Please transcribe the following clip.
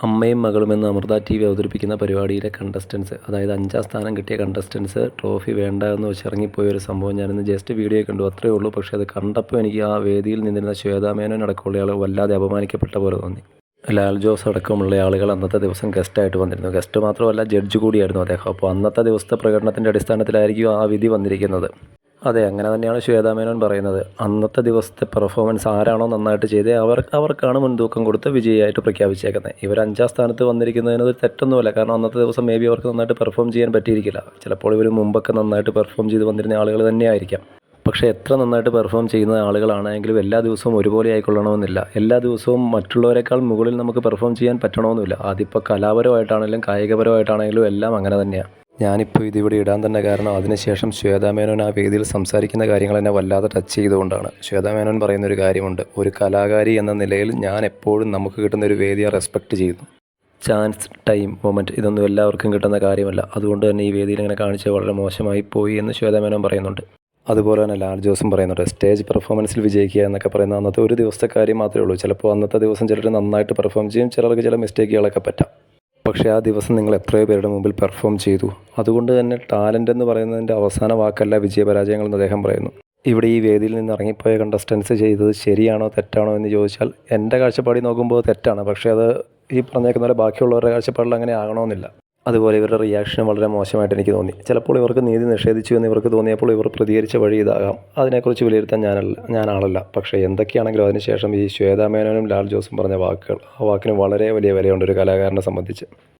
അമ്മയും മകളും എന്ന് അമൃത ടി വി അവതരിപ്പിക്കുന്ന പരിപാടിയിലെ കണ്ടസ്റ്റൻസ് അതായത് അഞ്ചാം സ്ഥാനം കിട്ടിയ കണ്ടസ്റ്റൻസ് ട്രോഫി വേണ്ട എന്ന് വെച്ച് ഇറങ്ങിപ്പോയ ഒരു സംഭവം ഞാനിന്ന് ജസ്റ്റ് വീഡിയോ കണ്ടു. അത്രേ ഉള്ളൂ. പക്ഷേ അത് കണ്ടപ്പോൾ എനിക്ക് ആ വേദിയിൽ നിന്നിരുന്ന ശ്വേതാമേനോൻ അടക്കമുള്ള ആൾ വല്ലാതെ അപമാനിക്കപ്പെട്ട പോലെ തോന്നി. ലാൽ ജോസ് അടക്കമുള്ള ആളുകൾ അന്നത്തെ ദിവസം ഗസ്റ്റായിട്ട് വന്നിരുന്നു. ഗസ്റ്റ് മാത്രമല്ല ജഡ്ജ് കൂടിയായിരുന്നു അദ്ദേഹം. അപ്പോൾ അന്നത്തെ ദിവസത്തെ പ്രകടനത്തിന്റെ അടിസ്ഥാനത്തിലായിരിക്കും ആ വിധി വന്നിരിക്കുന്നത്. അതെ അങ്ങനെ തന്നെയാണ് ശ്വേതാ മേനോൻ പറയുന്നത്. അന്നത്തെ ദിവസത്തെ പെർഫോമൻസ് ആരാണോ നന്നായിട്ട് ചെയ്തത് അവർ അവർക്കാണ് മുൻതൂക്കം കൊടുത്ത് വിജയിയായിട്ട് പ്രഖ്യാപിച്ചേക്കുന്നത് ഇവർ അഞ്ചാം സ്ഥാനത്ത് വന്നിരിക്കുന്നതിന് ഒരു തെറ്റൊന്നുമില്ല. കാരണം അന്നത്തെ ദിവസം മേ ബി അവർക്ക് നന്നായിട്ട് പെർഫോം ചെയ്യാൻ പറ്റിയിരിക്കില്ല. ചിലപ്പോൾ ഇവർ മുമ്പൊക്കെ നന്നായിട്ട് പെർഫോം ചെയ്ത് വന്നിരുന്ന ആളുകൾ തന്നെയായിരിക്കാം. പക്ഷേ എത്ര നന്നായിട്ട് പെർഫോം ചെയ്യുന്ന ആളുകളാണെങ്കിലും എല്ലാ ദിവസവും ഒരുപോലെ ആയിക്കൊള്ളണമെന്നില്ല. എല്ലാ ദിവസവും മറ്റുള്ളവരെക്കാൾ മുകളിൽ നമുക്ക് പെർഫോം ചെയ്യാൻ പറ്റണമെന്നില്ല. അതിപ്പോൾ കലാപരമായിട്ടാണെങ്കിലും കായികപരമായിട്ടാണെങ്കിലും എല്ലാം അങ്ങനെ തന്നെയാണ് ഞാനിപ്പോൾ ഇതിവിടെ ഇടാൻ തന്നെ കാരണം അതിനുശേഷം ശ്വേതാ മേനോൻ ആ വേദിയിൽ സംസാരിക്കുന്ന കാര്യങ്ങൾ എന്നെ വല്ലാതെ ടച്ച് ചെയ്തുകൊണ്ടാണ്. ശ്വേതാ മേനോൻ പറയുന്ന ഒരു കാര്യമുണ്ട്. ഒരു കലാകാരി എന്ന നിലയിൽ ഞാൻ എപ്പോഴും നമുക്ക് കിട്ടുന്ന ഒരു വേദിയെ റെസ്പെക്റ്റ് ചെയ്യുന്നു. ചാൻസ് ടൈം മൊമെന്റ് ഇതൊന്നും എല്ലാവർക്കും കിട്ടുന്ന കാര്യമല്ല. അതുകൊണ്ട് തന്നെ ഈ വേദിയിൽ ഇങ്ങനെ കാണിച്ചത് വളരെ മോശമായി പോയി എന്ന് ശ്വേതാ മേനോൻ പറയുന്നുണ്ട്. അതുപോലെ തന്നെ ലാൽ ജോസും പറയുന്നുണ്ട്. സ്റ്റേജ് പെർഫോമൻസിൽ വിജയിക്കുക എന്നൊക്കെ പറയുന്ന അന്നത്തെ ഒരു ദിവസത്തെ കാര്യം മാത്രമേ ഉള്ളൂ. ചിലപ്പോൾ അന്നത്തെ ദിവസം ചിലർ നന്നായിട്ട് പെർഫോം ചെയ്യും. ചിലർക്ക് ചില മിസ്റ്റേക്കുകളൊക്കെ പറ്റാം. പക്ഷേ ആ ദിവസം നിങ്ങൾ എത്രയോ പേരുടെ മുമ്പിൽ പെർഫോം ചെയ്തു. അതുകൊണ്ട് തന്നെ ടാലന്റ് എന്ന് പറയുന്നതിന്റെ അവസാന വാക്കല്ല വിജയപരാജയങ്ങളെന്ന് അദ്ദേഹം പറയുന്നു. ഇവിടെ ഈ വേദിയിൽ നിന്ന് ഇറങ്ങിപ്പോയ കണ്ടസ്റ്റൻസ് ചെയ്തത് ശരിയാണോ തെറ്റാണോ എന്ന് ചോദിച്ചാൽ എന്റെ കാഴ്ചപ്പാടി നോക്കുമ്പോൾ തെറ്റാണ്. പക്ഷേ അത് ഈ പറഞ്ഞേക്കുന്ന പോലെ ബാക്കിയുള്ളവരുടെ കാഴ്ചപ്പാടിൽ അങ്ങനെ ആകണമെന്നില്ല. അതുപോലെ ഇവരുടെ റിയാക്ഷൻ വളരെ മോശമായിട്ട് എനിക്ക് തോന്നി. ചിലപ്പോൾ ഇവർക്ക് നീതി നിഷേധിച്ചു എന്ന് ഇവർക്ക് തോന്നിയപ്പോൾ ഇവർ പ്രതികരിച്ച വഴി ഇതാകാം. അതിനെക്കുറിച്ച് വിലയിരുത്താൻ ഞാനല്ല ഞാൻ ആളല്ല. പക്ഷേ എന്തൊക്കെയാണെങ്കിലും അതിനുശേഷം ഈ ശ്വേതാ മേനോനും ലാൽ ജോസും പറഞ്ഞ വാക്കുകൾ ആ വാക്കിന് വളരെ വലിയ വിലയുണ്ട് ഒരു കലാകാരനെ സംബന്ധിച്ച്.